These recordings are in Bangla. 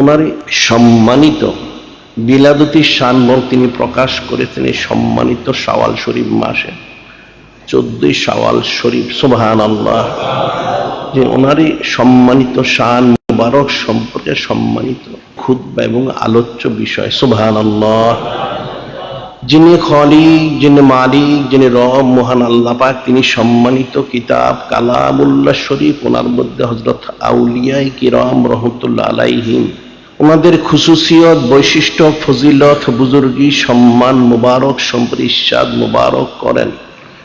ওনারই সম্মানিত বিলাদতি শানমল তিনি প্রকাশ করেছেন এই সম্মানিত শাওয়াল শরীফ মাসে। চোদ্দই শাওয়াল শরীফ সুবহান আল্লাহ যে ওনারই সম্মানিত শান মুবারক সম্পর্কে সম্মানিত খুদ্া এবং আলোচ্য বিষয় সুবহান আল্লাহ যিনি খলিক যিনি মালিক, যিনি রব, মহান আল্লাহ পাক, তিনি সম্মানিত কিতাব কালামুল্লাহ শরীফ, ওনার মধ্যে হজরত আউলিয়াই কিরম রহমতুল্লাহ আলাইহিম ওনাদের খুশুসিয়ত বৈশিষ্ট্য, ফজিলত, বুজুর্গি, সম্মান মুবারক সম্পর্কে ইরশাদ মুবারক করেন।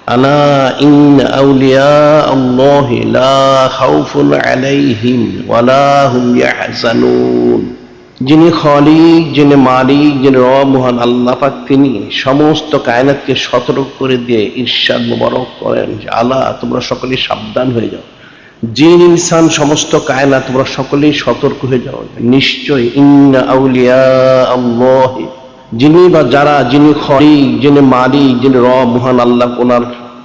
আলা ইন আউলিয়া আল্লাহ লা খাউফুন আলাইহিম ওয়ালা হুম ইয়াহজানুন। যিনি খলিক, যিনি মালিক, যিনি রব মহান আল্লাহ পাক, তিনি সমস্ত কায়নাতকে সতর্ক করে দিয়ে ঈর্ষাদ মুবারক করেন। আল্লাহ, তোমরা সকলে সাবধান হয়ে যাও। জিন ইনসান সমস্ত কায়না তোমরা সকলেই সতর্ক হয়ে যাও। নিশ্চয় ইন্না আউলিয়া যিনি বা যারা, যিনি খলিক যিনি মালিক যিনি রব, মহান আল্লাহ, ওনার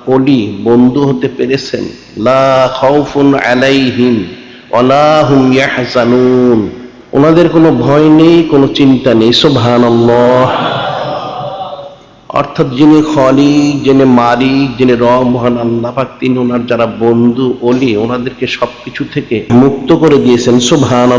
কলি, বন্ধু হতে পেরেছেন। লা খাউফুন আলাইহিম ওয়ালা হুম ইয়াহজানুন। ওনাদের কোনো ভয় নেই, কোনো চিন্তা নেই। সোভান অর্থাৎ যিনি খলি, যিনি মারি যিনি রং মহান আল্লাহ পাক তিনি ওনার যারা বন্ধু অলি ওনাদেরকে সবকিছু থেকে মুক্ত করে দিয়েছেন। সোভান